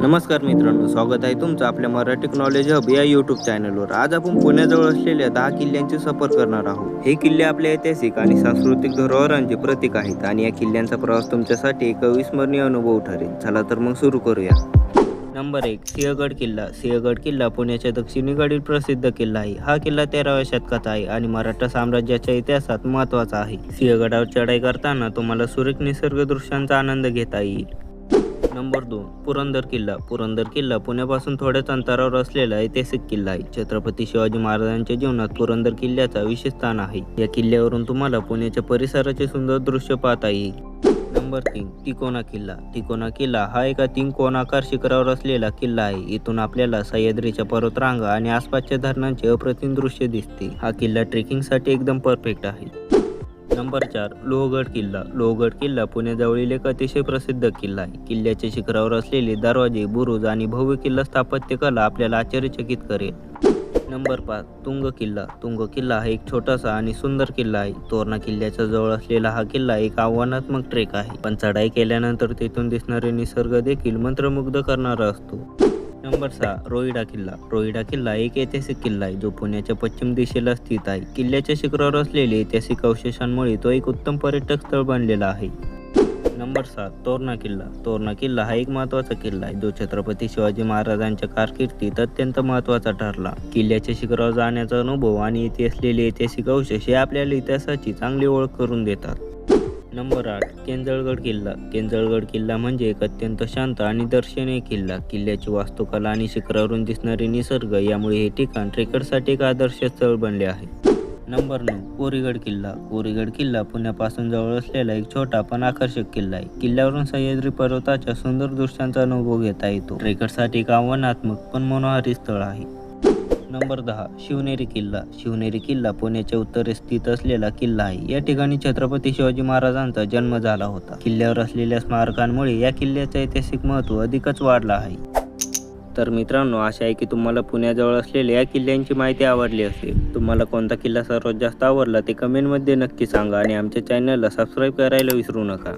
नमस्कार मित्रांनो स्वागत आहे तुमचं आपल्या मराठी नॉलेज हब या युट्यूब चॅनलवर आज आपण पुण्याजवळ असलेल्या दहा किल्ल्यांची सफर करणार आहोत. हे किल्ले आपल्या ऐतिहासिक आणि सांस्कृतिक धरोहरांचे प्रतीक आहेत आणि या किल्ल्यांचा प्रवास तुमच्यासाठी एक अविस्मरणीय अनुभव ठरेल. चला तर मग सुरू करूया. नंबर एक सिंहगड किल्ला. सिंहगड किल्ला पुण्याच्या दक्षिणेकडील प्रसिद्ध किल्ला आहे. हा किल्ला तेराव्या शतकात आहे आणि मराठा साम्राज्याच्या इतिहासात महत्त्वाचा आहे. सिंहगडावर चढाई करताना तुम्हाला सुरेख निसर्ग दृश्यांचा आनंद घेता येईल. नंबर दोन पुरंदर किल्ला. पुरंदर किल्ला पुण्यापासून थोड्याच अंतरावर असलेला ऐतिहासिक किल्ला आहे. छत्रपती शिवाजी महाराजांच्या जीवनात पुरंदर किल्ल्याचा विशेष स्थान आहे. या किल्ल्यावरून तुम्हाला पुण्याच्या परिसराचे सुंदर दृश्य पाहता येईल. नंबर तीन तिकोना किल्ला. तिकोना किल्ला हा एका तीन कोणाकार शिखरावर असलेला किल्ला आहे. इथून आपल्याला सह्याद्रीच्या पर्वतरांगा आणि आसपासच्या धरणांचे अप्रतिम दृश्य दिसते. हा किल्ला ट्रेकिंगसाठी एकदम परफेक्ट आहे. नंबर चार लोहगड किल्ला. लोहगड किल्ला पुण्याजवळील एक अतिशय प्रसिद्ध किल्ला आहे. किल्ल्याच्या शिखरावर असलेले दरवाजे बुरुज आणि भव्य किल्ला स्थापत्य कला आपल्याला आश्चर्यचकित करेल. नंबर पाच तुंग किल्ला. तुंग किल्ला हा एक छोटासा आणि सुंदर किल्ला आहे. तोरणा किल्ल्याच्या जवळ असलेला हा किल्ला एक आव्हानात्मक ट्रेक आहे. पण चढाई केल्यानंतर तेथून दिसणारे निसर्ग देखील मंत्रमुग्ध करणारा असतो. नंबर सहा रोईडा किल्ला. रोईडा किल्ला एक ऐतिहासिक किल्ला आहे जो पुण्याच्या पश्चिम दिशेला स्थित आहे. किल्ल्याच्या शिखरावर असलेले ऐतिहासिक अवशेषांमुळे तो एक उत्तम पर्यटक स्थळ बनलेला आहे. नंबर सात तोरणा किल्ला. तोरणा किल्ला हा एक महत्त्वाचा किल्ला आहे जो छत्रपती शिवाजी महाराजांच्या कारकिर्दीत अत्यंत महत्त्वाचा ठरला. किल्ल्याच्या शिखरावर जाण्याचा अनुभव आणि इथे असलेले ऐतिहासिक अवशेष हे आपल्याला इतिहासाची चांगली ओळख करून देतात. नंबर आठ केंजळगड किल्ला. केंजळगड किल्ला म्हणजे एक अत्यंत शांत आणि दर्शनीय किल्ला. किल्ल्याची वास्तुकला आणि शिखरावरून दिसणारे निसर्ग यामुळे हे ठिकाण ट्रेकरसाठी एक आदर्श स्थळ बनले आहे. नंबर नऊ कोरीगड किल्ला. कोरीगड किल्ला पुण्यापासून जवळ असलेला एक छोटा पण आकर्षक किल्ला आहे. किल्ल्यावरून सह्याद्री पर्वताच्या सुंदर दृश्यांचा अनुभव घेता येतो. ट्रेकरसाठी एक आव्हानात्मक पण मनोहारी स्थळ आहे. नंबर दहा शिवनेरी किल्ला. शिवनेरी किल्ला पुण्याच्या उत्तरेस स्थित असलेला किल्ला आहे. या ठिकाणी छत्रपती शिवाजी महाराजांचा जन्म झाला होता. किल्ल्यावर असलेल्या स्मारकांमुळे या किल्ल्याचं ऐतिहासिक महत्त्व अधिकच वाढलं आहे. तर मित्रांनो आशा आहे की तुम्हाला पुण्याजवळ असलेल्या या किल्ल्यांची माहिती आवडली असेल. तुम्हाला कोणता किल्ला सर्वात जास्त आवडला ते कमेंटमध्ये नक्की सांगा आणि आमच्या चॅनलला सबस्क्राईब करायला विसरू नका.